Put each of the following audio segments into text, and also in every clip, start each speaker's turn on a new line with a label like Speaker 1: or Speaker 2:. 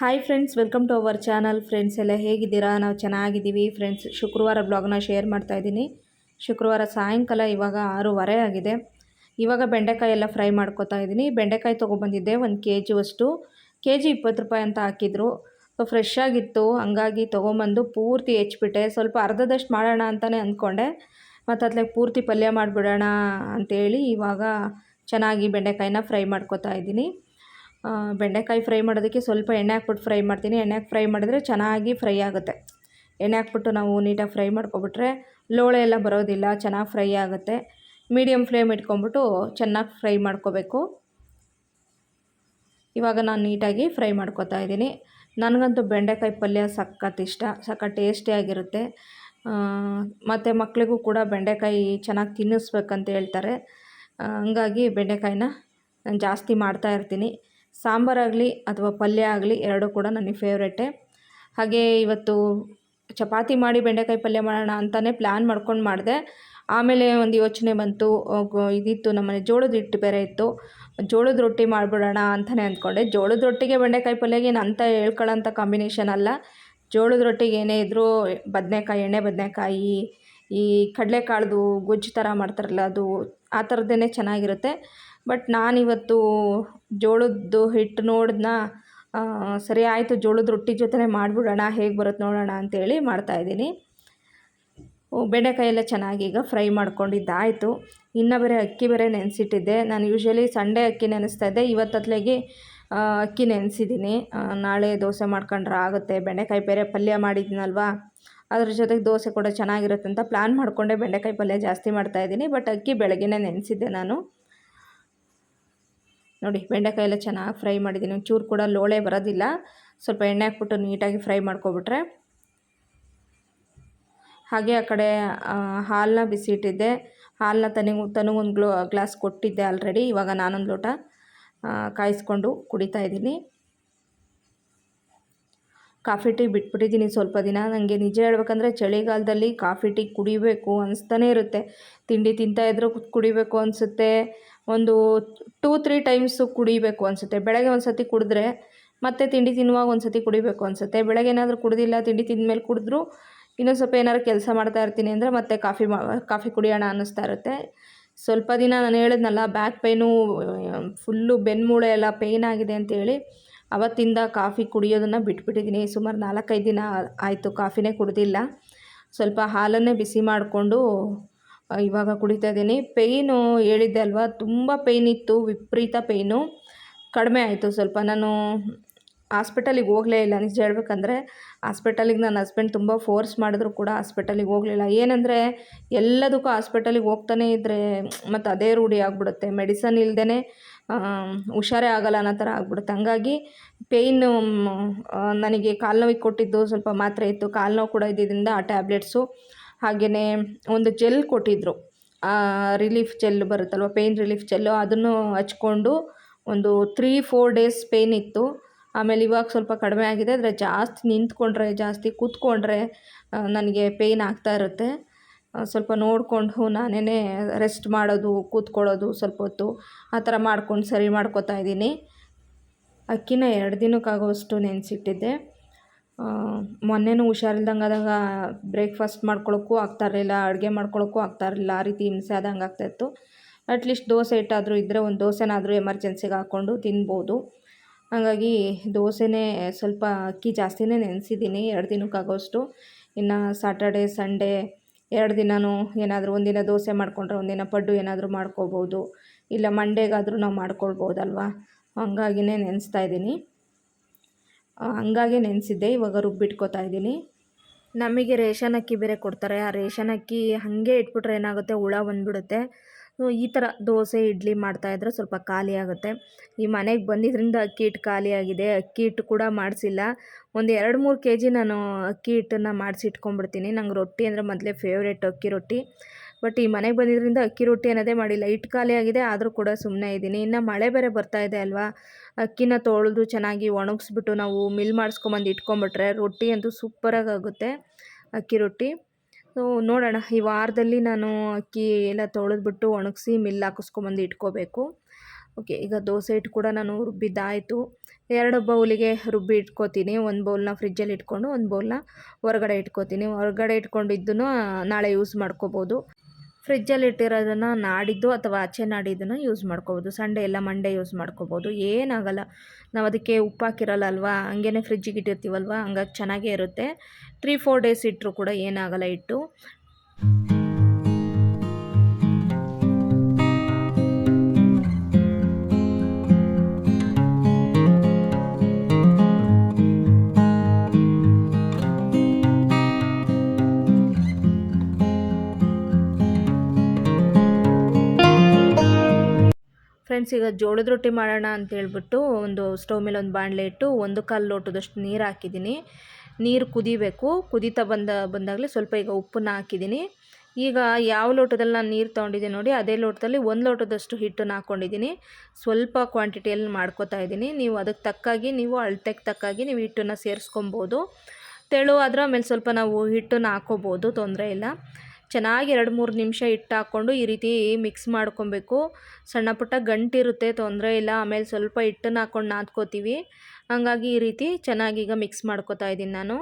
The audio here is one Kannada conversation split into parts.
Speaker 1: Hi friends welcome to our channel friends ಎಲ್ಲ ಹೇಗಿದ್ದೀರಾ? ನಾವು ಚೆನ್ನಾಗಿದ್ದೀವಿ. ಫ್ರೆಂಡ್ಸ್ ಶುಕ್ರವಾರ ಬ್ಲಾಗ್ನ ಶೇರ್ ಮಾಡ್ತಾ ಇದ್ದೀನಿ. ಶುಕ್ರವಾರ ಸಾಯಂಕಾಲ ಇವಾಗ ಆರೂವರೆ ಆಗಿದೆ. ಇವಾಗ ಬೆಂಡೆಕಾಯಿ ಎಲ್ಲ ಫ್ರೈ ಮಾಡ್ಕೊತಾ ಇದ್ದೀನಿ. ಬೆಂಡೆಕಾಯಿ ತೊಗೊಬಂದಿದ್ದೆ ಒಂದು ಕೆ ಜಿ ಅಷ್ಟು. ಕೆ ಜಿ ಇಪ್ಪತ್ತು ರೂಪಾಯಿ ಅಂತ ಹಾಕಿದ್ರು. ಫ್ರೆಶ್ ಆಗಿತ್ತು. ಹಂಗಾಗಿ ತೊಗೊಂಬಂದು ಪೂರ್ತಿ ಹೆಚ್ಚಿಬಿಟ್ಟೆ ಸ್ವಲ್ಪ ಅರ್ಧದಷ್ಟು ಮಾಡೋಣ ಅಂತಲೇ ಅಂದ್ಕೊಂಡೆ. ಮತ್ತು ಅದ್ಲಾಗ ಪೂರ್ತಿ ಪಲ್ಯ ಮಾಡಿಬಿಡೋಣ ಅಂತೇಳಿ ಇವಾಗ ಚೆನ್ನಾಗಿ ಬೆಂಡೆಕಾಯಿನ ಫ್ರೈ ಮಾಡ್ಕೊತಾ ಇದ್ದೀನಿ. ಬೆಂಡೆಕಾಯಿ ಫ್ರೈ ಮಾಡೋದಕ್ಕೆ ಸ್ವಲ್ಪ ಎಣ್ಣೆ ಹಾಕ್ಬಿಟ್ಟು ಫ್ರೈ ಮಾಡ್ತೀನಿ. ಎಣ್ಣೆ ಹಾಕಿ ಫ್ರೈ ಮಾಡಿದ್ರೆ ಚೆನ್ನಾಗಿ ಫ್ರೈ ಆಗುತ್ತೆ. ಎಣ್ಣೆ ಹಾಕ್ಬಿಟ್ಟು ನಾವು ನೀಟಾಗಿ ಫ್ರೈ ಮಾಡ್ಕೊಬಿಟ್ರೆ ಲೋಳೆ ಎಲ್ಲ ಬರೋದಿಲ್ಲ, ಚೆನ್ನಾಗಿ ಫ್ರೈ ಆಗುತ್ತೆ. ಮೀಡಿಯಮ್ ಫ್ಲೇಮ್ ಇಟ್ಕೊಂಬಿಟ್ಟು ಚೆನ್ನಾಗಿ ಫ್ರೈ ಮಾಡ್ಕೋಬೇಕು. ಇವಾಗ ನಾನು ನೀಟಾಗಿ ಫ್ರೈ ಮಾಡ್ಕೊತಾ ಇದ್ದೀನಿ. ನನಗಂತೂ ಬೆಂಡೆಕಾಯಿ ಪಲ್ಯ ಸಖತ್ ಇಷ್ಟ, ಸಖತ್ ಟೇಸ್ಟಿಯಾಗಿರುತ್ತೆ ಮತ್ತು ಮಕ್ಕಳಿಗೂ ಕೂಡ ಬೆಂಡೆಕಾಯಿ ಚೆನ್ನಾಗಿ ತಿನ್ನಿಸ್ಬೇಕಂತ ಹೇಳ್ತಾರೆ. ಹಂಗಾಗಿ ಬೆಂಡೆಕಾಯಿನ ನಾನು ಜಾಸ್ತಿ ಮಾಡ್ತಾ ಇರ್ತೀನಿ. ಸಾಂಬಾರಾಗಲಿ ಅಥವಾ ಪಲ್ಯ ಆಗಲಿ ಎರಡೂ ಕೂಡ ನನಗೆ ಫೇವ್ರೇಟೇ ಹಾಗೆ ಇವತ್ತು ಚಪಾತಿ ಮಾಡಿ ಬೆಂಡೆಕಾಯಿ ಪಲ್ಯ ಮಾಡೋಣ ಅಂತಲೇ ಪ್ಲ್ಯಾನ್ ಮಾಡ್ಕೊಂಡು ಮಾಡಿದೆ. ಆಮೇಲೆ ಒಂದು ಯೋಚನೆ ಬಂತು ಇದಿತ್ತು ನಮ್ಮನೆ ಜೋಳದ ಹಿಟ್ಟು ಬೇರೆ ಇತ್ತು. ಜೋಳದ ರೊಟ್ಟಿ ಮಾಡಿಬಿಡೋಣ ಅಂತಲೇ ಅಂದ್ಕೊಂಡೆ. ಜೋಳದ ರೊಟ್ಟಿಗೆ ಬೆಂಡೆಕಾಯಿ ಪಲ್ಯಗೆ ಏನು ಅಂತ ಹೇಳ್ಕೊಳ್ಳೋಂಥ ಕಾಂಬಿನೇಷನ್ ಅಲ್ಲ. ಜೋಳದ ರೊಟ್ಟಿಗೆ ಏನೇ ಇದ್ದರೂ ಬದನೆಕಾಯಿ, ಎಣ್ಣೆ ಬದನೆಕಾಯಿ, ಈ ಕಡಲೆಕಾಳ್ದು ಗೊಜ್ಜು ಥರ ಮಾಡ್ತಾರಲ್ಲ ಅದು, ಆ ಥರದ್ದೇ ಚೆನ್ನಾಗಿರುತ್ತೆ. ಬಟ್ ನಾನಿವತ್ತು ಜೋಳದ್ದು ಹಿಟ್ಟು ನೋಡಿದ್ನ ಸರಿ ಆಯಿತು ಜೋಳದ ರೊಟ್ಟಿ ಜೊತೆನೇ ಮಾಡಿಬಿಡೋಣ, ಹೇಗೆ ಬರುತ್ತೆ ನೋಡೋಣ ಅಂತೇಳಿ ಮಾಡ್ತಾಯಿದ್ದೀನಿ ಬೆಂಡೆಕಾಯಿ ಎಲ್ಲ ಚೆನ್ನಾಗಿ ಈಗ ಫ್ರೈ ಮಾಡ್ಕೊಂಡಿದ್ದಾಯಿತು. ಇನ್ನೂ ಬೇರೆ ಅಕ್ಕಿ ಬೇರೆ ನೆನೆಸಿಟ್ಟಿದ್ದೆ. ನಾನು ಯೂಶ್ವಲಿ ಸಂಡೆ ಅಕ್ಕಿ ನೆನೆಸ್ತಾ ಇದ್ದೆ. ಇವತ್ತತ್ಲೆಗೆ ಅಕ್ಕಿ ನೆನೆಸಿದ್ದೀನಿ. ನಾಳೆ ದೋಸೆ ಮಾಡ್ಕೊಂಡ್ರೆ ಆಗುತ್ತೆ. ಬೆಂಡೆಕಾಯಿ ಬೇರೆ ಪಲ್ಯ ಮಾಡಿದ್ನಲ್ವಾ? ಅದ್ರ ಜೊತೆಗೆ ದೋಸೆ ಕೂಡ ಚೆನ್ನಾಗಿರುತ್ತೆ ಅಂತ ಪ್ಲ್ಯಾನ್ ಮಾಡಿಕೊಂಡೆ ಬೆಂಡೆಕಾಯಿ ಪಲ್ಯ ಜಾಸ್ತಿ ಮಾಡ್ತಾಯಿದ್ದೀನಿ ಬಟ್ ಅಕ್ಕಿ ಬೆಳಗ್ಗೆನೇ ನೆನೆಸಿದ್ದೆ ನಾನು. ನೋಡಿ, ಬೆಂಡೆಕಾಯಿ ಎಲ್ಲ ಚೆನ್ನಾಗಿ ಫ್ರೈ ಮಾಡಿದ್ದೀನಿ. ಒಂಚೂರು ಕೂಡ ಲೋಳೆ ಬರೋದಿಲ್ಲ. ಸ್ವಲ್ಪ ಎಣ್ಣೆ ಹಾಕ್ಬಿಟ್ಟು ನೀಟಾಗಿ ಫ್ರೈ ಮಾಡ್ಕೊಬಿಟ್ರೆ. ಹಾಗೆ ಆ ಕಡೆ ಹಾಲನ್ನ ಬಿಸಿ ಇಟ್ಟಿದ್ದೆ ಹಾಲನ್ನ ತನೆ ತನಗೊಂದು ಗ್ಲೋ, ಗ್ಲಾಸ್ ಕೊಟ್ಟಿದ್ದೆ ಆಲ್ರೆಡಿ. ಇವಾಗ ನಾನೊಂದು ಲೋಟ ಕಾಯಿಸ್ಕೊಂಡು ಕುಡಿತಾ ಇದ್ದೀನಿ. ಕಾಫಿ ಟೀ ಬಿಟ್ಬಿಟ್ಟಿದ್ದೀನಿ ಸ್ವಲ್ಪ ದಿನ. ನನಗೆ ನಿಜ ಹೇಳ್ಬೇಕಂದ್ರೆ ಚಳಿಗಾಲದಲ್ಲಿ ಕಾಫಿ ಟೀ ಕುಡಿಬೇಕು ಅನಿಸ್ತಾನೇ ಇರುತ್ತೆ. ತಿಂಡಿ ತಿಂತಾ ಇದ್ರೂ ಕುಡಿಬೇಕು ಅನಿಸುತ್ತೆ. ಒಂದು ಟೂ ತ್ರೀ ಟೈಮ್ಸು ಕುಡಿಬೇಕು ಅನಿಸುತ್ತೆ. ಬೆಳಗ್ಗೆ ಒಂದು ಸತಿ ಕುಡಿದ್ರೆ ಮತ್ತೆ ತಿಂಡಿ ತಿನ್ನುವಾಗ ಒಂದು ಸತಿ ಕುಡಿಬೇಕು ಅನಿಸುತ್ತೆ. ಬೆಳಗ್ಗೆ ಏನಾದರೂ ಕುಡಿದಿಲ್ಲ, ತಿಂಡಿ ತಿಂದಮೇಲೆ ಕುಡಿದ್ರು, ಇನ್ನೊಂದು ಸ್ವಲ್ಪ ಏನಾದ್ರು ಕೆಲಸ ಮಾಡ್ತಾ ಇರ್ತೀನಿ ಅಂದರೆ ಮತ್ತೆ ಕಾಫಿ ಕಾಫಿ ಕುಡಿಯೋಣ ಅನ್ನಿಸ್ತಾ ಇರುತ್ತೆ. ಸ್ವಲ್ಪ ದಿನ ನಾನು ಹೇಳಿದ್ನಲ್ಲ ಬ್ಯಾಕ್ ಪೈನು ಫುಲ್ಲು ಬೆನ್ಮೂಳೆ ಎಲ್ಲ ಪೇಯ್ನ್ ಆಗಿದೆ ಅಂತೇಳಿ ಅವತ್ತಿಂದ ಕಾಫಿ ಕುಡಿಯೋದನ್ನು ಬಿಟ್ಬಿಟ್ಟಿದ್ದೀನಿ. ಸುಮಾರು ನಾಲ್ಕೈದು ದಿನ ಆಯಿತು ಕಾಫಿನೇ ಕುಡ್ದಿಲ್ಲ. ಸ್ವಲ್ಪ ಹಾಲನ್ನೇ ಬಿಸಿ ಮಾಡಿಕೊಂಡು ಇವಾಗ ಕುಡಿತಾ ಇದ್ದೀನಿ. ಪೇಯ್ನು ಹೇಳಿದ್ದೆ ಅಲ್ವಾ? ತುಂಬ ಪೇಯ್ನ್ ಇತ್ತು, ವಿಪರೀತ ಪೇಯ್ನು ಕಡಿಮೆ ಆಯಿತು ಸ್ವಲ್ಪ. ನಾನು ಹಾಸ್ಪಿಟಲಿಗೆ ಹೋಗಲೇ ಇಲ್ಲ. ನಿಜ ಹೇಳ್ಬೇಕಂದ್ರೆ ಹಾಸ್ಪಿಟಲಿಗೆ ನನ್ನ ಹಸ್ಬೆಂಡ್ ತುಂಬ ಫೋರ್ಸ್ ಮಾಡಿದ್ರು ಕೂಡ ಹಾಸ್ಪಿಟಲಿಗೆ ಹೋಗಲಿಲ್ಲ ಏನಂದರೆ ಎಲ್ಲದಕ್ಕೂ ಹಾಸ್ಪಿಟಲಿಗೆ ಹೋಗ್ತಾನೆ ಇದ್ದರೆ ಮತ್ತು ಅದೇ ರೂಢಿ ಆಗಿಬಿಡುತ್ತೆ. ಮೆಡಿಸನ್ ಇಲ್ಲದೇ ಹುಷಾರೇ ಆಗಲ್ಲ ಅನ್ನೋ ಥರ ಆಗ್ಬಿಡುತ್ತೆ. ಹಂಗಾಗಿ ಪೇಯ್ನು ನನಗೆ ಕಾಲು ನೋವಿಗೆ ಕೊಟ್ಟಿದ್ದು ಸ್ವಲ್ಪ ಮಾತ್ರೆ ಇತ್ತು. ಕಾಲು ನೋವು ಕೂಡ ಇದ್ದಿದ್ದರಿಂದ ಆ ಟ್ಯಾಬ್ಲೆಟ್ಸು ಹಾಗೆಯೇ ಒಂದು ಜೆಲ್ ಕೊಟ್ಟಿದ್ದರು ರಿಲೀಫ್ ಜೆಲ್ ಬರುತ್ತಲ್ವ ಪೇಯ್ನ್ ರಿಲೀಫ್ ಜೆಲ್ಲು, ಅದನ್ನು ಹಚ್ಕೊಂಡು ಒಂದು ತ್ರೀ ಫೋರ್ ಡೇಸ್ ಪೇಯ್ನ್ ಇತ್ತು. ಆಮೇಲೆ ಇವಾಗ ಸ್ವಲ್ಪ ಕಡಿಮೆ ಆಗಿದೆ, ಆದರೆ ಜಾಸ್ತಿ ನಿಂತ್ಕೊಂಡ್ರೆ, ಜಾಸ್ತಿ ಕೂತ್ಕೊಂಡ್ರೆ ನನಗೆ ಪೇಯ್ನ್ ಆಗ್ತಾ ಇರುತ್ತೆ. ಸ್ವಲ್ಪ ನೋಡಿಕೊಂಡು ನಾನೇ ರೆಸ್ಟ್ ಮಾಡೋದು, ಕೂತ್ಕೊಳ್ಳೋದು ಸ್ವಲ್ಪ ಹೊತ್ತು, ಆ ಥರ ಮಾಡ್ಕೊಂಡು ಸರಿ ಮಾಡ್ಕೊತಾ ಇದ್ದೀನಿ. ಅಕ್ಕಿನ ಎರಡು ದಿನಕ್ಕಾಗೋವಷ್ಟು ನೆನೆಸಿಟ್ಟಿದ್ದೆ. ಮೊನ್ನೆನೂ ಹುಷಾರಿಲ್ದಂಗೆ ಆದಾಗ ಬ್ರೇಕ್ಫಾಸ್ಟ್ ಮಾಡ್ಕೊಳ್ಳೋಕ್ಕೂ ಆಗ್ತಾ ಇರಲಿಲ್ಲ, ಅಡುಗೆ ಮಾಡ್ಕೊಳ್ಳೋಕ್ಕೂ ಆಗ್ತಾ ಇರಲಿಲ್ಲ, ಆ ರೀತಿ ಹಿಂಸೆ ಆದಂಗೆ ಆಗ್ತಾಯಿತ್ತು ಅಟ್ಲೀಸ್ಟ್ ದೋಸೆ ಇಟ್ಟಾದರೂ ಇದ್ದರೆ ಒಂದು ದೋಸೆನಾದರೂ ಎಮರ್ಜೆನ್ಸಿಗೆ ಹಾಕ್ಕೊಂಡು ತಿನ್ಬೋದು. ಹಾಗಾಗಿ ದೋಸೆನೇ ಸ್ವಲ್ಪ ಅಕ್ಕಿ ಜಾಸ್ತಿನೇ ನೆನೆಸಿದ್ದೀನಿ, ಎರಡು ದಿನಕ್ಕಾಗೋಷ್ಟು ಇನ್ನು ಸಾಟರ್ಡೆ ಸಂಡೇ ಎರಡು ದಿನವೂ ಏನಾದರೂ ಒಂದಿನ ದೋಸೆ ಮಾಡಿಕೊಂಡ್ರೆ ಒಂದಿನ ಪಡ್ಡು ಏನಾದರೂ ಮಾಡ್ಕೋಬೋದು. ಇಲ್ಲ ಮಂಡೇಗಾದರೂ ನಾವು ಮಾಡ್ಕೊಳ್ಬೋದಲ್ವಾ? ಹಂಗಾಗಿನೇ ನೆನೆಸ್ತಾ ಇದ್ದೀನಿ. ಹಂಗಾಗಿ ನೆನೆಸಿದ್ದೆ, ಇವಾಗ ರುಬ್ಬಿಟ್ಕೋತಾ ಇದ್ದೀನಿ. ನಮಗೆ ರೇಷನ್ ಅಕ್ಕಿ ಬೇರೆ ಕೊಡ್ತಾರೆ. ಆ ರೇಷನ್ ಅಕ್ಕಿ ಹಾಗೆ ಇಟ್ಬಿಟ್ರೆ ಏನಾಗುತ್ತೆ? ಹುಳ ಬಂದುಬಿಡುತ್ತೆ. ಈ ಥರ ದೋಸೆ, ಇಡ್ಲಿ ಮಾಡ್ತಾಯಿದ್ರೆ ಸ್ವಲ್ಪ ಖಾಲಿ ಆಗುತ್ತೆ. ಈ ಮನೆಗೆ ಬಂದಿದ್ದರಿಂದ ಅಕ್ಕಿ ಹಿಟ್ಟು ಖಾಲಿಯಾಗಿದೆ ಅಕ್ಕಿ ಹಿಟ್ಟು ಕೂಡ ಮಾಡಿಸಿಲ್ಲ. ಒಂದು ಎರಡು ಮೂರು ಕೆ ಜಿ ನಾನು ಅಕ್ಕಿ ಹಿಟ್ಟನ್ನು ಮಾಡಿಸಿ ಇಟ್ಕೊಂಡ್ಬಿಡ್ತೀನಿ ನಂಗೆ ರೊಟ್ಟಿ ಅಂದರೆ ಮೊದಲೇ ಫೇವ್ರೇಟ್ ಅಕ್ಕಿ ರೊಟ್ಟಿ. ಬಟ್ ಈ ಮನೆಗೆ ಬಂದಿದ್ದರಿಂದ ಅಕ್ಕಿ ರೊಟ್ಟಿ ಅನ್ನೋದೇ ಮಾಡಿಲ್ಲ. ಹಿಟ್ಟು ಖಾಲಿ ಆಗಿದೆ, ಆದರೂ ಕೂಡ ಸುಮ್ಮನೆ ಇದ್ದೀನಿ ಇನ್ನು ಮಳೆ ಬೇರೆ ಬರ್ತಾ ಇದೆ ಅಲ್ವಾ? ಅಕ್ಕಿನ ತೊಳೆದು ಚೆನ್ನಾಗಿ ಒಣಗಿಸ್ಬಿಟ್ಟು ನಾವು ಮಿಲ್ ಮಾಡಿಸ್ಕೊಂಬಂದು ಇಟ್ಕೊಂಬಿಟ್ರೆ ರೊಟ್ಟಿ ಅಂತೂ ಸೂಪರಾಗಿ ಆಗುತ್ತೆ ಅಕ್ಕಿ ರೊಟ್ಟಿ. ಸೊ, ನೋಡೋಣ. ಈ ವಾರದಲ್ಲಿ ನಾನು ಅಕ್ಕಿ ಎಲ್ಲ ತೊಳೆದ್ಬಿಟ್ಟು ಒಣಗಿಸಿ ಮಿಲ್ ಹಾಕಿಸ್ಕೊಂಬಂದು ಇಟ್ಕೋಬೇಕು. ಓಕೆ, ಈಗ ದೋಸೆ ಹಿಟ್ಟು ಕೂಡ ನಾನು ರುಬ್ಬಿದ್ದಾಯಿತು. ಎರಡು ಬೌಲಿಗೆ ರುಬ್ಬಿ ಇಟ್ಕೋತೀನಿ. ಒಂದು ಬೌಲ್ನ ಫ್ರಿಜ್ಜಲ್ಲಿ ಇಟ್ಕೊಂಡು ಒಂದು ಬೌಲ್ನ ಹೊರಗಡೆ ಇಟ್ಕೋತೀನಿ. ಹೊರಗಡೆ ಇಟ್ಕೊಂಡಿದ್ದನ್ನು ನಾಳೆ ಯೂಸ್ ಮಾಡ್ಕೋಬೋದು. ಫ್ರಿಜ್ಜಲ್ಲಿ ಇಟ್ಟಿರೋದನ್ನು ನಾಡಿದ್ದು ಅಥವಾ ಆಚೆ ನಾಡಿದ್ದನ್ನು ಯೂಸ್ ಮಾಡ್ಕೋಬೋದು. ಸಂಡೇ ಎಲ್ಲ ಮಂಡೇ ಯೂಸ್ ಮಾಡ್ಕೋಬೋದು. ಏನಾಗಲ್ಲ. ನಾವು ಅದಕ್ಕೆ ಉಪ್ಪು ಹಾಕಿರಲ್ಲ ಅಲ್ವಾ ಹಂಗೇ ಫ್ರಿಜ್ಜಿಗೆ ಇಟ್ಟಿರ್ತೀವಲ್ವ? ಹಂಗಾಗಿ ಚೆನ್ನಾಗೇ ಇರುತ್ತೆ. ತ್ರೀ ಫೋರ್ ಡೇಸ್ ಇಟ್ಟರು ಕೂಡ ಏನಾಗಲ್ಲ ಇಟ್ಟು. ಫ್ರೆಂಡ್ಸ್, ಈಗ ಜೋಳದ ರೊಟ್ಟಿ ಮಾಡೋಣ ಅಂತ ಹೇಳ್ಬಿಟ್ಟು ಒಂದು ಸ್ಟವ್ ಮೇಲೆ ಒಂದು ಬಾಣಲೆ ಇಟ್ಟು ಒಂದು ಕಾಲು ಲೋಟದಷ್ಟು ನೀರು ಹಾಕಿದ್ದೀನಿ. ನೀರು ಕುದಿಬೇಕು. ಕುದೀತಾ ಬಂದ, ಬಂದಾಗಲೇ ಸ್ವಲ್ಪ ಈಗ ಉಪ್ಪನ್ನ ಹಾಕಿದ್ದೀನಿ. ಈಗ ಯಾವ ಲೋಟದಲ್ಲಿ ನಾನು ನೀರು ತೊಗೊಂಡಿದ್ದೀನಿ ನೋಡಿ, ಅದೇ ಲೋಟದಲ್ಲಿ ಒಂದು ಲೋಟದಷ್ಟು ಹಿಟ್ಟನ್ನು ಹಾಕ್ಕೊಂಡಿದ್ದೀನಿ ಸ್ವಲ್ಪ ಕ್ವಾಂಟಿಟಿಯಲ್ಲಿ ಮಾಡ್ಕೋತಾ ಇದ್ದೀನಿ. ನೀವು ಅದಕ್ಕೆ ತಕ್ಕಾಗಿ, ನೀವು ಅಳತೆಗೆ ತಕ್ಕಾಗಿ ನೀವು ಹಿಟ್ಟನ್ನು ಸೇರಿಸ್ಕೊಬೋದು. ತೆಳು ಆದ್ರೆ ಆಮೇಲೆ ಸ್ವಲ್ಪ ನಾವು ಹಿಟ್ಟನ್ನು ಹಾಕ್ಕೋಬೋದು ತೊಂದರೆ ಇಲ್ಲ. ಚೆನ್ನಾಗಿ ಎರಡು ಮೂರು ನಿಮಿಷ ಹಿಟ್ಟು ಹಾಕ್ಕೊಂಡು ಈ ರೀತಿ ಮಿಕ್ಸ್ ಮಾಡ್ಕೊಬೇಕು. ಸಣ್ಣ ಪುಟ್ಟ ಗಂಟಿರುತ್ತೆ ತೊಂದರೆ ಇಲ್ಲ. ಆಮೇಲೆ ಸ್ವಲ್ಪ ಹಿಟ್ಟನ್ನು ಹಾಕ್ಕೊಂಡು ನಾದ್ಕೋತೀವಿ. ಹಂಗಾಗಿ ಈ ರೀತಿ ಚೆನ್ನಾಗಿ ಈಗ ಮಿಕ್ಸ್ ಮಾಡ್ಕೊತಾ ಇದ್ದೀನಿ ನಾನು.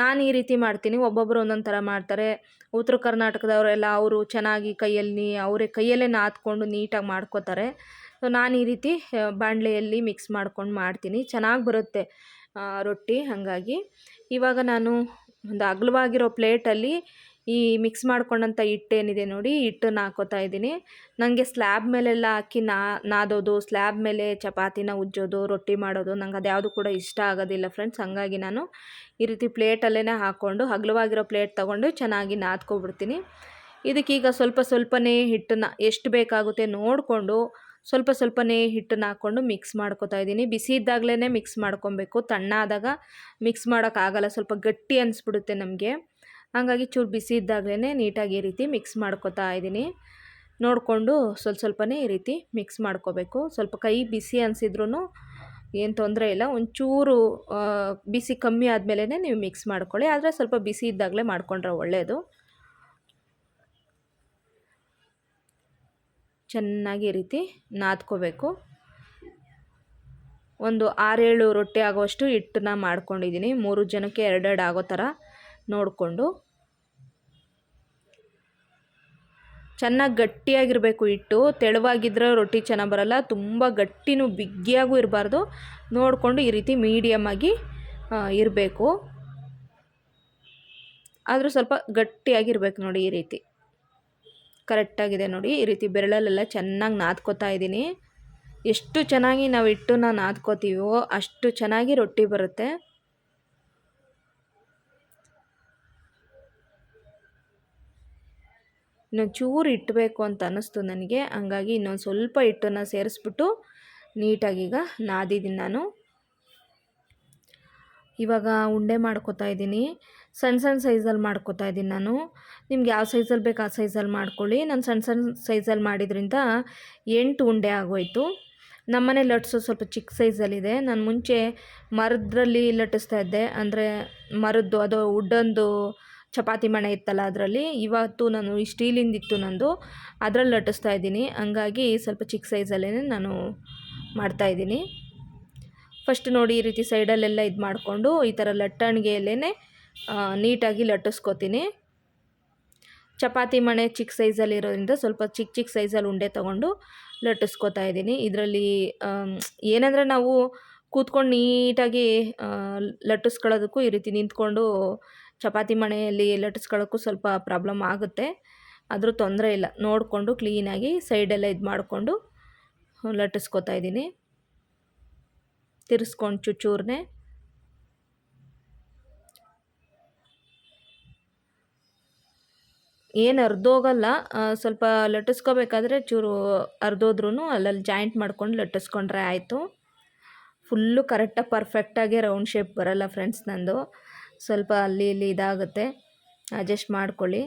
Speaker 1: ನಾನು ಈ ರೀತಿ ಮಾಡ್ತೀನಿ. ಒಬ್ಬೊಬ್ಬರು ಒಂದೊಂದು ಥರ ಮಾಡ್ತಾರೆ. ಉತ್ತರ ಕರ್ನಾಟಕದವರೆಲ್ಲ ಅವರು ಚೆನ್ನಾಗಿ ಕೈಯಲ್ಲಿ, ಅವರೇ ಕೈಯಲ್ಲೇ ನಾದ್ಕೊಂಡು ನೀಟಾಗಿ ಮಾಡ್ಕೋತಾರೆ. ಸೊ, ನಾನು ಈ ರೀತಿ ಬಾಣಲೆಯಲ್ಲಿ ಮಿಕ್ಸ್ ಮಾಡ್ಕೊಂಡು ಮಾಡ್ತೀನಿ. ಚೆನ್ನಾಗಿ ಬರುತ್ತೆ ರೊಟ್ಟಿ. ಹಾಗಾಗಿ ಇವಾಗ ನಾನು ಒಂದು ಅಗಲವಾಗಿರೋ ಪ್ಲೇಟಲ್ಲಿ ಈ ಮಿಕ್ಸ್ ಮಾಡ್ಕೊಂಡಂಥ ಹಿಟ್ಟೇನಿದೆ ನೋಡಿ, ಹಿಟ್ಟನ್ನು ಹಾಕೋತಾ ಇದ್ದೀನಿ. ನನಗೆ ಸ್ಲ್ಯಾಬ್ ಮೇಲೆಲ್ಲ ಹಾಕಿ ನಾ, ನಾದೋದು, ಸ್ಲ್ಯಾಬ್ ಮೇಲೆ ಚಪಾತಿನ ಉಜ್ಜೋದು, ರೊಟ್ಟಿ ಮಾಡೋದು ನಂಗೆ ಅದು ಯಾವುದು ಕೂಡ ಇಷ್ಟ ಆಗೋದಿಲ್ಲ ಫ್ರೆಂಡ್ಸ್ ಹಾಗಾಗಿ ನಾನು ಈ ರೀತಿ ಪ್ಲೇಟಲ್ಲೇ ಹಾಕ್ಕೊಂಡು ಹಗಲವಾಗಿರೋ ಪ್ಲೇಟ್ ತೊಗೊಂಡು ಚೆನ್ನಾಗಿ ನಾದ್ಕೊಬಿಡ್ತೀನಿ. ಇದಕ್ಕೀಗ ಸ್ವಲ್ಪ ಸ್ವಲ್ಪನೇ ಹಿಟ್ಟನ್ನು ಎಷ್ಟು ಬೇಕಾಗುತ್ತೆ ನೋಡಿಕೊಂಡು ಸ್ವಲ್ಪ ಸ್ವಲ್ಪನೇ ಹಿಟ್ಟನ್ನು ಹಾಕ್ಕೊಂಡು ಮಿಕ್ಸ್ ಮಾಡ್ಕೊತಾ ಇದ್ದೀನಿ. ಬಿಸಿ ಇದ್ದಾಗಲೇ ಮಿಕ್ಸ್ ಮಾಡ್ಕೊಬೇಕು. ತಣ್ಣಾದಾಗ ಮಿಕ್ಸ್ ಮಾಡೋಕ್ಕಾಗಲ್ಲ. ಸ್ವಲ್ಪ ಗಟ್ಟಿ ಅನಿಸ್ಬಿಡುತ್ತೆ ನಮಗೆ. ಹಾಗಾಗಿ ಚೂರು ಬಿಸಿ ಇದ್ದಾಗಲೇ ನೀಟಾಗಿ ಈ ರೀತಿ ಮಿಕ್ಸ್ ಮಾಡ್ಕೊತಾ ಇದ್ದೀನಿ. ನೋಡಿಕೊಂಡು ಸ್ವಲ್ಪ ಸ್ವಲ್ಪನೇ ಈ ರೀತಿ ಮಿಕ್ಸ್ ಮಾಡ್ಕೋಬೇಕು. ಸ್ವಲ್ಪ ಕೈ ಬಿಸಿ ಅನಿಸಿದ್ರೂ ಏನು ತೊಂದರೆ ಇಲ್ಲ. ಒಂಚೂರು ಬಿಸಿ ಕಮ್ಮಿ ಆದಮೇಲೆ ನೀವು ಮಿಕ್ಸ್ ಮಾಡ್ಕೊಳ್ಳಿ. ಆದರೆ ಸ್ವಲ್ಪ ಬಿಸಿ ಇದ್ದಾಗಲೇ ಮಾಡಿಕೊಂಡ್ರೆ ಒಳ್ಳೆಯದು ಚೆನ್ನಾಗಿ ಈ ರೀತಿ ನಾದ್ಕೋಬೇಕು. ಒಂದು ಆರೇಳು ರೊಟ್ಟಿ ಆಗೋಷ್ಟು ಹಿಟ್ಟನ್ನ ಮಾಡ್ಕೊಂಡಿದ್ದೀನಿ. ಮೂರು ಜನಕ್ಕೆ ಎರಡೆರಡು ಆಗೋ ಥರ ನೋಡಿಕೊಂಡು ಚೆನ್ನಾಗಿ ಗಟ್ಟಿಯಾಗಿರಬೇಕು ಹಿಟ್ಟು. ತೆಳುವಾಗಿದ್ದರೆ ರೊಟ್ಟಿ ಚೆನ್ನಾಗಿ ಬರಲ್ಲ. ತುಂಬ ಗಟ್ಟಿನೂ ಬಿಗಿಯಾಗೂ ಇರಬಾರ್ದು. ನೋಡಿಕೊಂಡು ಈ ರೀತಿ ಮೀಡಿಯಮ್ಮಾಗಿ ಇರಬೇಕು. ಆದರೂ ಸ್ವಲ್ಪ ಗಟ್ಟಿಯಾಗಿರ್ಬೇಕು ನೋಡಿ ಈ ರೀತಿ. ಕರೆಕ್ಟಾಗಿದೆ ನೋಡಿ. ಈ ರೀತಿ ಬೆರಳಲ್ಲೆಲ್ಲ ಚೆನ್ನಾಗಿ ನಾದ್ಕೋತಾ ಇದ್ದೀನಿ. ಎಷ್ಟು ಚೆನ್ನಾಗಿ ನಾವು ಹಿಟ್ಟನ್ನ ನಾದ್ಕೋತೀವೋ ಅಷ್ಟು ಚೆನ್ನಾಗಿ ರೊಟ್ಟಿ ಬರುತ್ತೆ. ಇನ್ನೊಂದು ಚೂರು ಇಟ್ಟಬೇಕು ಅಂತ ಅನ್ನಿಸ್ತು ನನಗೆ. ಹಂಗಾಗಿ ಇನ್ನೊಂದು ಸ್ವಲ್ಪ ಹಿಟ್ಟನ್ನು ಸೇರಿಸ್ಬಿಟ್ಟು ನೀಟಾಗಿ ಈಗ ನಾದಿದ್ದೀನಿ ನಾನು. ಇವಾಗ ಉಂಡೆ ಮಾಡ್ಕೋತಾ ಇದ್ದೀನಿ. ಸಣ್ಣ ಸಣ್ಣ ಸೈಜಲ್ಲಿ ಮಾಡ್ಕೋತಾ ಇದ್ದೀನಿ ನಾನು. ನಿಮ್ಗೆ ಯಾವ ಸೈಜಲ್ಲಿ ಬೇಕು ಆ ಸೈಜಲ್ಲಿ ಮಾಡ್ಕೊಳ್ಳಿ. ನಾನು ಸಣ್ಣ ಸಣ್ಣ ಸೈಜಲ್ಲಿ ಮಾಡಿದ್ರಿಂದ ಎಂಟು ಉಂಡೆ ಆಗೋಯ್ತು. ನಮ್ಮನೆ ಲಟ್ಸು ಸ್ವಲ್ಪ ಚಿಕ್ಕ ಸೈಜಲ್ಲಿದೆ. ನಾನು ಮುಂಚೆ ಮರದ್ರಲ್ಲಿ ಲಟ್ಟಿಸ್ತಾ ಇದ್ದೆ. ಅಂದರೆ ಮರದ್ದು, ಅದು ವುಡ್ಡೊಂದು ಚಪಾತಿ ಮಣೆ ಇತ್ತಲ್ಲ ಅದರಲ್ಲಿ. ಇವತ್ತು ನಾನು ಈ ಸ್ಟೀಲಿಂದಿತ್ತು ನಂದು. ಅದರಲ್ಲಿ ಲಟ್ಟಿಸ್ತಾ ಇದ್ದೀನಿ. ಹಂಗಾಗಿ ಸ್ವಲ್ಪ ಚಿಕ್ಕ ಸೈಜಲ್ಲೇ ನಾನು ಮಾಡ್ತಾಯಿದ್ದೀನಿ ಫಸ್ಟ್ ನೋಡಿ ಈ ರೀತಿ ಸೈಡಲ್ಲೆಲ್ಲ ಇದು ಮಾಡಿಕೊಂಡು ಈ ಥರ ಲಟ್ಟಣಿಗೆಯಲ್ಲೇ ನೀಟಾಗಿ ಲಟ್ಟಿಸ್ಕೋತೀನಿ. ಚಪಾತಿ ಮಣೆ ಚಿಕ್ಕ ಸೈಜಲ್ಲಿರೋದ್ರಿಂದ ಸ್ವಲ್ಪ ಚಿಕ್ಕ ಚಿಕ್ಕ ಸೈಜಲ್ಲಿ ಉಂಡೆ ತೊಗೊಂಡು ಲಟ್ಟಿಸ್ಕೋತಾ ಇದ್ದೀನಿ. ಇದರಲ್ಲಿ ಏನಂದರೆ ನಾವು ಕೂತ್ಕೊಂಡು ನೀಟಾಗಿ ಲಟ್ಟಿಸ್ಕೊಳ್ಳೋದಕ್ಕೂ ಈ ರೀತಿ ನಿಂತ್ಕೊಂಡು ಚಪಾತಿ ಮಣೆಯಲ್ಲಿ ಲಟ್ಟಿಸ್ಕೊಳ್ಳೋಕ್ಕೂ ಸ್ವಲ್ಪ ಪ್ರಾಬ್ಲಮ್ ಆಗುತ್ತೆ. ಆದರೂ ತೊಂದರೆ ಇಲ್ಲ. ನೋಡಿಕೊಂಡು ಕ್ಲೀನಾಗಿ ಸೈಡೆಲ್ಲ ಇದು ಮಾಡಿಕೊಂಡು ಲಟ್ಟಿಸ್ಕೊತಾ ಇದ್ದೀನಿ. ತಿರ್ಸ್ಕೊಂಡು ಚುಚ್ಚೂರ್ನೆ. ಏನು ಅರ್ಧೋಗಲ್ಲ ಸ್ವಲ್ಪ ಲಟ್ಟಿಸ್ಕೋಬೇಕಾದ್ರೆ ಚೂರು ಅರ್ಧೋದ್ರೂ ಅಲ್ಲಲ್ಲಿ ಜಾಯಿಂಟ್ ಮಾಡ್ಕೊಂಡು ಲಟ್ಟಿಸ್ಕೊಂಡ್ರೆ ಆಯಿತು. ಫುಲ್ಲು ಕರೆಕ್ಟಾಗಿ ಪರ್ಫೆಕ್ಟಾಗಿ ರೌಂಡ್ ಶೇಪ್ ಬರಲ್ಲ ಫ್ರೆಂಡ್ಸ್ ನಂದು. ಸ್ವಲ್ಪ ಅಲ್ಲಿ ಇಲ್ಲಿ ಇದಾಗುತ್ತೆ. ಅಡ್ಜಸ್ಟ್ ಮಾಡ್ಕೊಳ್ಳಿ.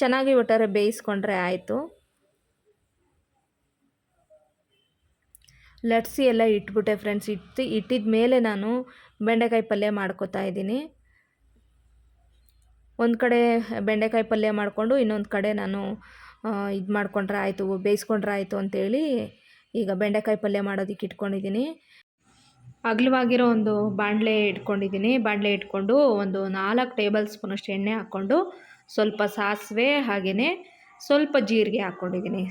Speaker 1: ಚೆನ್ನಾಗಿ ಒಟ್ಟಾರೆ ಬೇಯಿಸ್ಕೊಂಡ್ರೆ ಆಯಿತು. ಲಟ್ಸಿ ಎಲ್ಲ ಇಟ್ಬಿಟ್ಟೆ ಫ್ರೆಂಡ್ಸ್ ಇಟ್ಟು, ಇಟ್ಟಿದ ಮೇಲೆ ನಾನು ಬೆಂಡೆಕಾಯಿ ಪಲ್ಯ ಮಾಡ್ಕೋತಾ ಇದ್ದೀನಿ. ಒಂದು ಕಡೆ ಬೆಂಡೆಕಾಯಿ ಪಲ್ಯ ಮಾಡಿಕೊಂಡು ಇನ್ನೊಂದು ಕಡೆ ನಾನು ಇದು ಮಾಡ್ಕೊಂಡ್ರೆ ಆಯಿತು, ಬೇಯಿಸ್ಕೊಂಡ್ರೆ ಆಯಿತು ಅಂತೇಳಿ ಈಗ ಬೆಂಡೆಕಾಯಿ ಪಲ್ಯ ಮಾಡೋದಕ್ಕೆ ಇಟ್ಕೊಂಡಿದ್ದೀನಿ. ಅಗಲವಾಗಿರೋ ಒಂದು ಬಾಣಲೆ ಇಟ್ಕೊಂಡಿದ್ದೀನಿ. ಬಾಣಲೆ ಇಟ್ಕೊಂಡು ಒಂದು ನಾಲ್ಕು ಟೇಬಲ್ ಸ್ಪೂನಷ್ಟು ಎಣ್ಣೆ ಹಾಕ್ಕೊಂಡು ಸ್ವಲ್ಪ ಸಾಸಿವೆ ಹಾಗೆಯೇ ಸ್ವಲ್ಪ ಜೀರಿಗೆ ಹಾಕ್ಕೊಂಡಿದ್ದೀನಿ.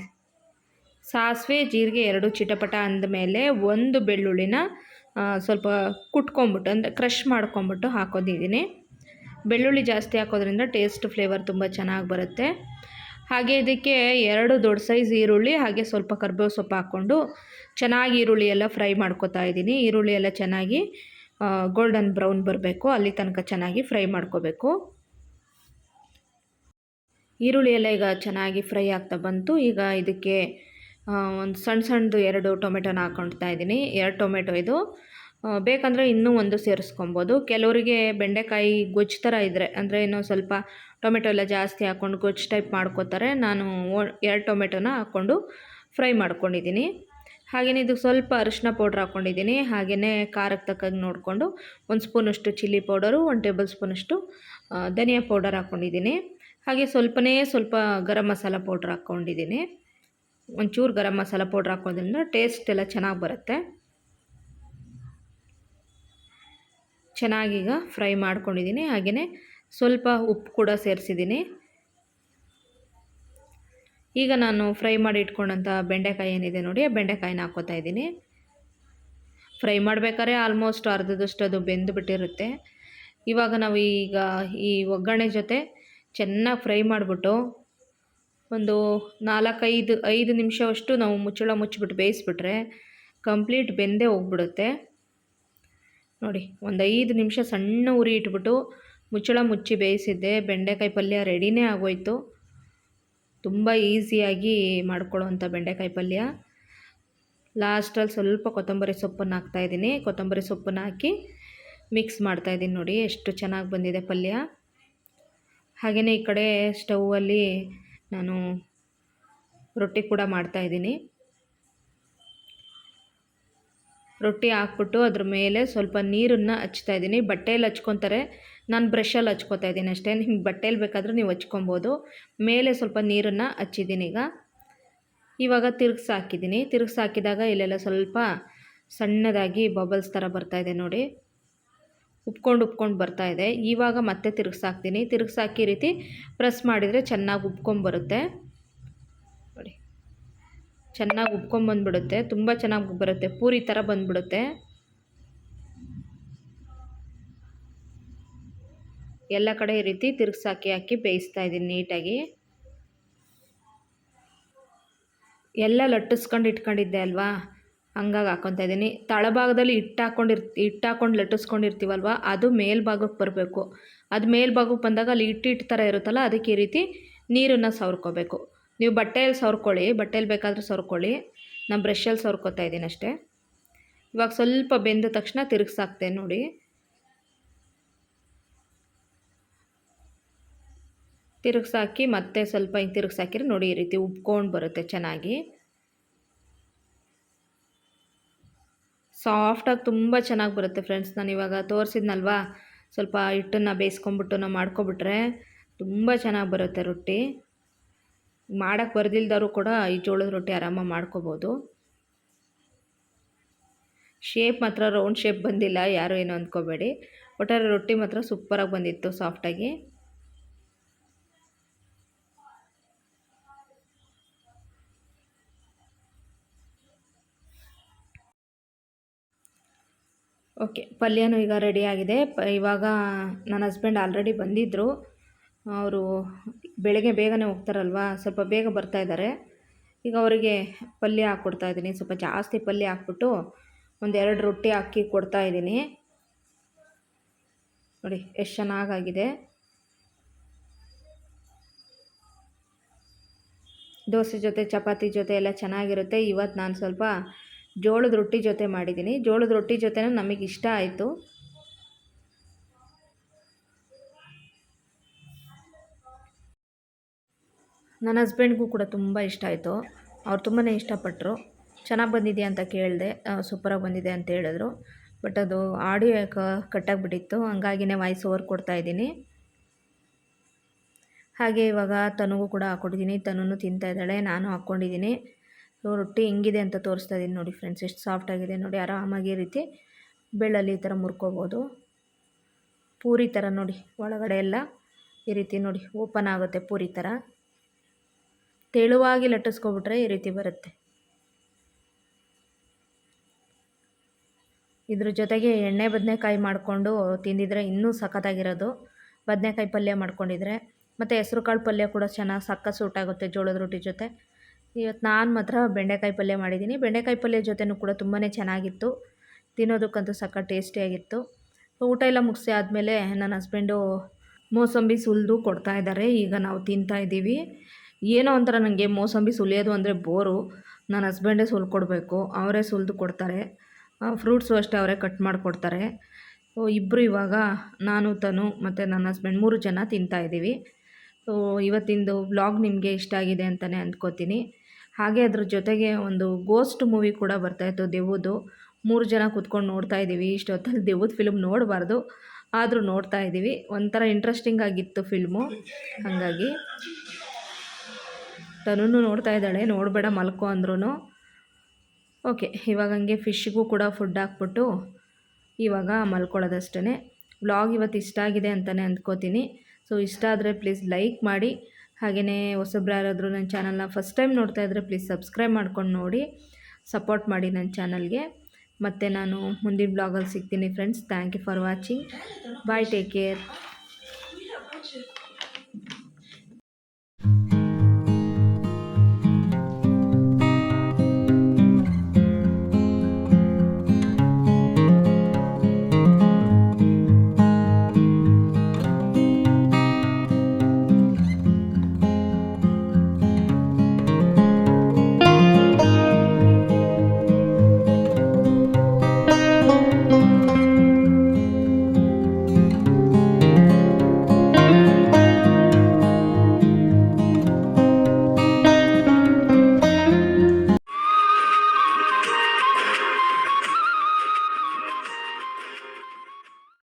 Speaker 1: ಸಾಸಿವೆ, ಜೀರಿಗೆ ಎರಡು ಚಿಟಪಟ ಅಂದಮೇಲೆ ಒಂದು ಬೆಳ್ಳುಳ್ಳಿನ ಸ್ವಲ್ಪ ಕುಟ್ಕೊಂಬಿಟ್ಟು ಅಂದರೆ ಕ್ರಷ್ ಮಾಡ್ಕೊಂಬಿಟ್ಟು ಹಾಕೋದಿದ್ದೀನಿ ಬೆಳ್ಳುಳ್ಳಿ ಜಾಸ್ತಿ ಹಾಕೋದ್ರಿಂದ ಟೇಸ್ಟ್, ಫ್ಲೇವರ್ ತುಂಬ ಚೆನ್ನಾಗಿ ಬರುತ್ತೆ. ಹಾಗೆ ಇದಕ್ಕೆ ಎರಡು ದೊಡ್ಡ ಸೈಜ್ ಈರುಳ್ಳಿ, ಹಾಗೆ ಸ್ವಲ್ಪ ಕರ್ಬೇವು ಸೊಪ್ಪು ಹಾಕ್ಕೊಂಡು ಚೆನ್ನಾಗಿ ಈರುಳ್ಳಿ ಎಲ್ಲ ಫ್ರೈ ಮಾಡ್ಕೊತಾ ಇದ್ದೀನಿ. ಈರುಳ್ಳಿ ಎಲ್ಲ ಚೆನ್ನಾಗಿ ಗೋಲ್ಡನ್ ಬ್ರೌನ್ ಬರಬೇಕು. ಅಲ್ಲಿ ತನಕ ಚೆನ್ನಾಗಿ ಫ್ರೈ ಮಾಡ್ಕೋಬೇಕು. ಈರುಳ್ಳಿ ಎಲ್ಲ ಈಗ ಚೆನ್ನಾಗಿ ಫ್ರೈ ಆಗ್ತಾ ಬಂತು. ಈಗ ಇದಕ್ಕೆ ಒಂದು ಸಣ್ಣ ಸಣ್ಣದು ಎರಡು ಟೊಮೆಟೊನ ಹಾಕ್ಕೊಳ್ತಾ ಇದ್ದೀನಿ. ಎರಡು ಟೊಮೆಟೊ ಇದು ಬೇಕಂದರೆ ಇನ್ನೂ ಒಂದು ಸೇರಿಸ್ಕೊಬೋದು. ಕೆಲವರಿಗೆ ಬೆಂಡೆಕಾಯಿ ಗೊಜ್ಜು ಥರ ಇದ್ದರೆ ಅಂದರೆ ಇನ್ನೂ ಸ್ವಲ್ಪ ಟೊಮೆಟೊ ಎಲ್ಲ ಜಾಸ್ತಿ ಹಾಕ್ಕೊಂಡು ಗೊಜ್ಜು ಟೈಪ್ ಮಾಡ್ಕೋತಾರೆ. ನಾನು ಎರಡು ಟೊಮೆಟೊನ ಹಾಕ್ಕೊಂಡು ಫ್ರೈ ಮಾಡ್ಕೊಂಡಿದ್ದೀನಿ. ಹಾಗೆಯೇ ಇದು ಸ್ವಲ್ಪ ಅರಿಶಿನ ಪೌಡ್ರ್ ಹಾಕ್ಕೊಂಡಿದ್ದೀನಿ. ಹಾಗೆಯೇ ಖಾರಕ್ಕೆ ತಕ್ಕಂಗೆ ನೋಡಿಕೊಂಡು ಒಂದು ಸ್ಪೂನಷ್ಟು ಚಿಲ್ಲಿ ಪೌಡರು, ಒಂದು ಟೇಬಲ್ ಸ್ಪೂನಷ್ಟು ಧನಿಯಾ ಪೌಡರ್ ಹಾಕ್ಕೊಂಡಿದ್ದೀನಿ. ಹಾಗೆ ಸ್ವಲ್ಪನೇ ಸ್ವಲ್ಪ ಗರಂ ಮಸಾಲ ಪೌಡ್ರ್ ಹಾಕ್ಕೊಂಡಿದ್ದೀನಿ. ಒಂಚೂರು ಗರಂ ಮಸಾಲ ಪೌಡ್ರ್ ಹಾಕೋದ್ರಿಂದ ಟೇಸ್ಟ್ ಎಲ್ಲ ಚೆನ್ನಾಗಿ ಬರುತ್ತೆ. ಚೆನ್ನಾಗೀಗ ಫ್ರೈ ಮಾಡ್ಕೊಂಡಿದ್ದೀನಿ. ಹಾಗೆಯೇ ಸ್ವಲ್ಪ ಉಪ್ಪು ಕೂಡ ಸೇರಿಸಿದ್ದೀನಿ. ಈಗ ನಾನು ಫ್ರೈ ಮಾಡಿ ಇಟ್ಕೊಂಡಂಥ ಬೆಂಡೆಕಾಯಿ ಏನಿದೆ ನೋಡಿ, ಆ ಬೆಂಡೆಕಾಯಿನ ಹಾಕ್ಕೋತಾ ಇದ್ದೀನಿ. ಫ್ರೈ ಮಾಡಬೇಕಾದ್ರೆ ಆಲ್ಮೋಸ್ಟ್ ಅರ್ಧದಷ್ಟು ಅದು ಬೆಂದು ಬಿಟ್ಟಿರುತ್ತೆ. ಇವಾಗ ನಾವು ಈಗ ಈ ಒಗ್ಗರಣೆ ಜೊತೆ ಚೆನ್ನಾಗಿ ಫ್ರೈ ಮಾಡಿಬಿಟ್ಟು ಒಂದು ನಾಲ್ಕೈದು, ಐದು ನಿಮಿಷವಷ್ಟು ನಾವು ಮುಚ್ಚಳ ಮುಚ್ಚಿಬಿಟ್ಟು ಬೇಯಿಸ್ಬಿಟ್ರೆ ಕಂಪ್ಲೀಟ್ ಬೆಂದೇ ಹೋಗ್ಬಿಡುತ್ತೆ. ನೋಡಿ, ಒಂದು ಐದು ನಿಮಿಷ ಸಣ್ಣ ಉರಿ ಇಟ್ಬಿಟ್ಟು ಮುಚ್ಚಳ ಮುಚ್ಚಿ ಬೇಯಿಸಿದ್ದೆ. ಬೆಂಡೆಕಾಯಿ ಪಲ್ಯ ರೆಡಿನೇ ಆಗೋಯಿತು. ತುಂಬ ಈಸಿಯಾಗಿ ಮಾಡ್ಕೊಳ್ಳೋವಂಥ ಬೆಂಡೆಕಾಯಿ ಪಲ್ಯ. ಲಾಸ್ಟಲ್ಲಿ ಸ್ವಲ್ಪ ಕೊತ್ತಂಬರಿ ಸೊಪ್ಪನ್ನು ಹಾಕ್ತಾಯಿದ್ದೀನಿ ಕೊತ್ತಂಬರಿ ಸೊಪ್ಪನ್ನು ಹಾಕಿ ಮಿಕ್ಸ್ ಮಾಡ್ತಾಯಿದ್ದೀನಿ ನೋಡಿ, ಎಷ್ಟು ಚೆನ್ನಾಗಿ ಬಂದಿದೆ ಪಲ್ಯ. ಹಾಗೆಯೇ ಈ ಕಡೆ ಸ್ಟೌವಲ್ಲಿ ನಾನು ರೊಟ್ಟಿ ಕೂಡ ಮಾಡ್ತಾಯಿದ್ದೀನಿ ರೊಟ್ಟಿ ಹಾಕ್ಬಿಟ್ಟು ಅದ್ರ ಮೇಲೆ ಸ್ವಲ್ಪ ನೀರನ್ನು ಹಚ್ತಾ ಇದ್ದೀನಿ. ಬಟ್ಟೆಯಲ್ಲಿ ಹಚ್ಕೊತಾರೆ. ನಾನು ಬ್ರಷಲ್ಲಿ ಹಚ್ಕೋತಾ ಇದ್ದೀನಿ ಅಷ್ಟೇ. ನಿಮ್ಗೆ ಬಟ್ಟೆಯಲ್ಲಿ ಬೇಕಾದರೂ ನೀವು ಹಚ್ಕೊಬೋದು. ಮೇಲೆ ಸ್ವಲ್ಪ ನೀರನ್ನು ಹಚ್ಚಿದ್ದೀನಿ ಈಗ. ಇವಾಗ ತಿರುಗಿಸಿ ಹಾಕಿದ್ದೀನಿ. ತಿರುಗಿಸಿ ಹಾಕಿದಾಗ ಇಲ್ಲೆಲ್ಲ ಸ್ವಲ್ಪ ಸಣ್ಣದಾಗಿ ಬಬಲ್ಸ್ ಥರ ಬರ್ತಾಯಿದೆ ನೋಡಿ. ಉಪ್ಕೊಂಡು ಉಪ್ಕೊಂಡು ಬರ್ತಾಯಿದೆ ಇವಾಗ ಮತ್ತೆ ತಿರುಗಿಸಾಕ್ತೀನಿ ಹಾಕ್ತೀನಿ. ತಿರುಗ್ಸಿ ಹಾಕಿ ರೀತಿ ಪ್ರೆಸ್ ಮಾಡಿದರೆ ಚೆನ್ನಾಗಿ ಉಬ್ಕೊಂಬರುತ್ತೆ ಚೆನ್ನಾಗಿ ಉಬ್ಕೊಂಬಂದ್ಬಿಡುತ್ತೆ ತುಂಬ ಚೆನ್ನಾಗಿ ಬರುತ್ತೆ ಪೂರಿ ಥರ ಬಂದ್ಬಿಡುತ್ತೆ. ಎಲ್ಲ ಕಡೆ ಈ ರೀತಿ ತಿರುಗ್ಸಾಕಿ ಹಾಕಿ ಬೇಯಿಸ್ತಾ ಇದ್ದೀನಿ ನೀಟಾಗಿ. ಎಲ್ಲ ಲಟ್ಟಿಸ್ಕೊಂಡು ಇಟ್ಕೊಂಡಿದ್ದೆ ಅಲ್ವಾ? ಹಂಗಾಗಿ ಹಾಕ್ಕೊತಾ ಇದ್ದೀನಿ. ತಳಭಾಗದಲ್ಲಿ ಹಿಟ್ಟು ಹಾಕ್ಕೊಂಡಿರ್ ಹಿಟ್ಟು ಲಟ್ಟಿಸ್ಕೊಂಡಿರ್ತೀವಲ್ವ? ಅದು ಮೇಲ್ಭಾಗಕ್ಕೆ ಬರಬೇಕು. ಅದು ಮೇಲ್ಭಾಗಕ್ಕೆ ಬಂದಾಗ ಅಲ್ಲಿ ಹಿಟ್ಟು ಥರ ಇರುತ್ತಲ್ಲ, ಅದಕ್ಕೆ ಈ ರೀತಿ ನೀರನ್ನು ಸವರ್ಕೋಬೇಕು. ನೀವು ಬಟ್ಟೆಯಲ್ಲಿ ಸವರ್ಕೊಳ್ಳಿ ಬಟ್ಟೆಯಲ್ಲಿ ಬೇಕಾದರೂ ಸವರ್ಕೊಳ್ಳಿ. ನಾನು ಬ್ರಷಲ್ಲಿ ಸವರ್ಕೋತಾ ಇದ್ದೀನಿ ಅಷ್ಟೇ. ಇವಾಗ ಸ್ವಲ್ಪ ಬೆಂದ ತಕ್ಷಣ ತಿರುಗ್ಸಾಕ್ತೆ ನೋಡಿ. ತಿರುಗಿಸಾಕಿ ಮತ್ತೆ ಸ್ವಲ್ಪ ಹಿಂಗೆ ತಿರುಗಿಸಾಕಿರಿ ನೋಡಿ ಈ ರೀತಿ ಉಬ್ಕೊಂಡು ಬರುತ್ತೆ ಚೆನ್ನಾಗಿ. ಸಾಫ್ಟಾಗಿ ತುಂಬ ಚೆನ್ನಾಗಿ ಬರುತ್ತೆ ಫ್ರೆಂಡ್ಸ್ ನಾನು ಇವಾಗ ತೋರಿಸಿದ್ನಲ್ವಾ? ಸ್ವಲ್ಪ ಹಿಟ್ಟನ್ನು ಬೇಯಿಸ್ಕೊಂಬಿಟ್ಟು ನಾವು ಮಾಡ್ಕೊಬಿಟ್ರೆ ತುಂಬ ಚೆನ್ನಾಗಿ ಬರುತ್ತೆ ರೊಟ್ಟಿ. ಮಾಡೋಕ್ಕೆ ಬರ್ದಿಲ್ದವರು ಕೂಡ ಈ ಜೋಳದ ರೊಟ್ಟಿ ಆರಾಮಾಗಿ ಮಾಡ್ಕೋಬೋದು. ಶೇಪ್ ಮಾತ್ರ ರೌಂಡ್ ಶೇಪ್ ಬಂದಿಲ್ಲ, ಯಾರು ಏನು ಅಂದ್ಕೋಬೇಡಿ ಒಟ್ಟಾರೆ ರೊಟ್ಟಿ ಮಾತ್ರ ಸೂಪರಾಗಿ ಬಂದಿತ್ತು ಸಾಫ್ಟಾಗಿ ಓಕೆ ಪಲ್ಯನೂ ಈಗ ರೆಡಿಯಾಗಿದೆ ಪ ಇವಾಗ ನನ್ನ ಹಸ್ಬೆಂಡ್ ಆಲ್ರೆಡಿ ಬಂದಿದ್ದರು ಅವರು ಬೆಳಗ್ಗೆ ಬೇಗನೆ ಹೋಗ್ತಾರಲ್ವ, ಸ್ವಲ್ಪ ಬೇಗ ಬರ್ತಾ ಇದ್ದಾರೆ. ಈಗ ಅವರಿಗೆ ಪಲ್ಯ ಹಾಕ್ಕೊಡ್ತಾ ಇದ್ದೀನಿ. ಸ್ವಲ್ಪ ಜಾಸ್ತಿ ಪಲ್ಯ ಹಾಕ್ಬಿಟ್ಟು ಒಂದೆರಡು ರೊಟ್ಟಿ ಹಾಕಿ ಕೊಡ್ತಾ ಇದ್ದೀನಿ. ನೋಡಿ, ಎಷ್ಟು ಚೆನ್ನಾಗಾಗಿದೆ. ದೋಸೆ ಜೊತೆ, ಚಪಾತಿ ಜೊತೆ ಎಲ್ಲ ಚೆನ್ನಾಗಿರುತ್ತೆ. ಇವತ್ತು ನಾನು ಸ್ವಲ್ಪ ಜೋಳದ ರೊಟ್ಟಿ ಜೊತೆ ಮಾಡಿದ್ದೀನಿ. ಜೋಳದ ರೊಟ್ಟಿ ಜೊತೆನೂ ನಮಗೆ ಇಷ್ಟ ಆಯಿತು. ನನ್ನ ಹಸ್ಬೆಂಡ್ಗೂ ಕೂಡ ತುಂಬ ಇಷ್ಟ ಆಯಿತು. ಅವ್ರು ತುಂಬಾ ಇಷ್ಟಪಟ್ಟರು ಚೆನ್ನಾಗಿ ಬಂದಿದೆಯಾ ಅಂತ ಕೇಳಿದೆ ಸೂಪರಾಗಿ ಬಂದಿದೆ ಅಂತ ಹೇಳಿದ್ರು. ಬಟ್ ಅದು ಆಡಿಯೋ ಕಟ್ಟಾಗಿಬಿಟ್ಟಿತ್ತು ಹಂಗಾಗಿನೇ ವಾಯ್ಸ್ ಓವರ್ ಕೊಡ್ತಾಯಿದ್ದೀನಿ ಹಾಗೆ ಇವಾಗ ತನುಗೂ ಕೂಡ ಹಾಕ್ಕೊಟ್ಟಿದ್ದೀನಿ ತನೂ ತಿಂತಾ ಇದ್ದಾಳೆ, ನಾನು ಹಾಕ್ಕೊಂಡಿದ್ದೀನಿ. ರೊಟ್ಟಿ ಹೆಂಗಿದೆ ಅಂತ ತೋರಿಸ್ತಾ ಇದ್ದೀನಿ ನೋಡಿ ಫ್ರೆಂಡ್ಸ್ ಎಷ್ಟು ಸಾಫ್ಟ್ ಆಗಿದೆ ನೋಡಿ, ಆರಾಮಾಗಿ ಈ ರೀತಿ ಬೆಳ್ಳಲ್ಲಿ ಈ ಥರ ಮುರ್ಕೋಬೋದು. ಪೂರಿ ಥರ ನೋಡಿ, ಒಳಗಡೆ ಎಲ್ಲ ಈ ರೀತಿ ನೋಡಿ ಓಪನ್ ಆಗುತ್ತೆ ಪೂರಿ ಥರ ತೆಳುವಾಗಿ ಲಟ್ಟಿಸ್ಕೊಬಿಟ್ರೆ ಈ ರೀತಿ ಬರುತ್ತೆ. ಇದ್ರ ಜೊತೆಗೆ ಎಣ್ಣೆ ಬದನೆಕಾಯಿ ಮಾಡಿಕೊಂಡು ತಿಂದಿದ್ರೆ ಇನ್ನೂ ಸಖತ್ತಾಗಿರೋದು. ಬದನೆಕಾಯಿ ಪಲ್ಯ ಮಾಡ್ಕೊಂಡಿದ್ರೆ ಮತ್ತು ಹೆಸ್ರು ಕಾಳು ಪಲ್ಯ ಕೂಡ ಚೆನ್ನಾಗಿ ಸಕ್ಕ ಸೂಟಾಗುತ್ತೆ ಜೋಳದ ರೊಟ್ಟಿ ಜೊತೆ. ಇವತ್ತು ನಾನು ಮಾತ್ರ ಬೆಂಡೆಕಾಯಿ ಪಲ್ಯ ಮಾಡಿದ್ದೀನಿ. ಬೆಂಡೆಕಾಯಿ ಪಲ್ಯ ಜೊತೆನೂ ಕೂಡ ತುಂಬಾ ಚೆನ್ನಾಗಿತ್ತು. ತಿನ್ನೋದಕ್ಕಂತೂ ಸಕ್ಕ ಟೇಸ್ಟಿಯಾಗಿತ್ತು ಊಟ ಎಲ್ಲ ಮುಗಿಸಿ ಆದಮೇಲೆ ನನ್ನ ಹಸ್ಬೆಂಡು ಮೋಸಂಬಿ ಸುಲಿದು ಕೊಡ್ತಾ ಇದ್ದಾರೆ. ಈಗ ನಾವು ತಿಂತಾ ಇದ್ದೀವಿ. ಏನೋ ಒಂಥರ ನನಗೆ ಮೋಸಂಬಿ ಸುಲಿಯೋದು ಅಂದರೆ ಬೋರು. ನನ್ನ ಹಸ್ಬೆಂಡೇ ಸುಲ್ಕೊಡ್ಬೇಕು ಅವರೇ ಸುಲಿದು ಕೊಡ್ತಾರೆ. ಫ್ರೂಟ್ಸು ಅಷ್ಟೇ ಅವರೇ ಕಟ್ ಮಾಡಿಕೊಡ್ತಾರೆ. ಸೊ ಇಬ್ಬರು ಇವಾಗ ನಾನು, ತನು ಮತ್ತು ನನ್ನ ಹಸ್ಬೆಂಡ್ ಮೂರು ಜನ ತಿಂತಾ ಇದ್ದೀವಿ. ಸೊ ಇವತ್ತಿಂದು ಬ್ಲಾಗ್ ನಿಮಗೆ ಇಷ್ಟ ಆಗಿದೆ ಅಂತಲೇ ಅಂದ್ಕೋತೀನಿ. ಹಾಗೆ ಅದ್ರ ಜೊತೆಗೆ ಒಂದು ಗೋಸ್ಟ್ ಮೂವಿ ಕೂಡ ಬರ್ತಾಯಿತ್ತು ದೆವ್ವದು. ಮೂರು ಜನ ಕೂತ್ಕೊಂಡು ನೋಡ್ತಾ ಇದ್ದೀವಿ. ಇಷ್ಟೊತ್ತಲ್ಲಿ ದೆವ್ವದ ಫಿಲ್ಮ್ ನೋಡಬಾರ್ದು. ಆದರೂ ನೋಡ್ತಾ ಇದ್ದೀವಿ. ಒಂಥರ ಇಂಟ್ರೆಸ್ಟಿಂಗ್ ಆಗಿತ್ತು ಫಿಲ್ಮು ಹಾಗಾಗಿ ತನೂ ನೋಡ್ತಾ ಇದ್ದಾಳೆ. ನೋಡಬೇಡ ಮಲ್ಕೋ ಅಂದ್ರೂ ಓಕೆ, ಇವಾಗ ಹಂಗೆ ಫಿಶ್ಗೂ ಕೂಡ ಫುಡ್ ಹಾಕ್ಬಿಟ್ಟು ಇವಾಗ ಮಲ್ಕೊಳ್ಳೋದಷ್ಟೇ ವ್ಲಾಗ್ ಇವತ್ತು ಇಷ್ಟ ಆಗಿದೆ ಅಂತಲೇ ಅಂದ್ಕೋತೀನಿ. ಸೊ ಇಷ್ಟ ಆದರೆ ಪ್ಲೀಸ್ ಲೈಕ್ ಮಾಡಿ. ಹಾಗೆಯೇ ಹೊಸಬ್ರು ಯಾರಾದರೂ ನನ್ನ ಚಾನಲ್ನ ಫಸ್ಟ್ ಟೈಮ್ ನೋಡ್ತಾ ಇದ್ದರೆ ಪ್ಲೀಸ್ ಸಬ್ಸ್ಕ್ರೈಬ್ ಮಾಡ್ಕೊಂಡು ನೋಡಿ. ಸಪೋರ್ಟ್ ಮಾಡಿ ನನ್ನ ಚಾನಲ್ಗೆ ಮತ್ತು ನಾನು ಮುಂದಿನ ಬ್ಲಾಗಲ್ಲಿ ಸಿಗ್ತೀನಿ friends thank you for watching bye take care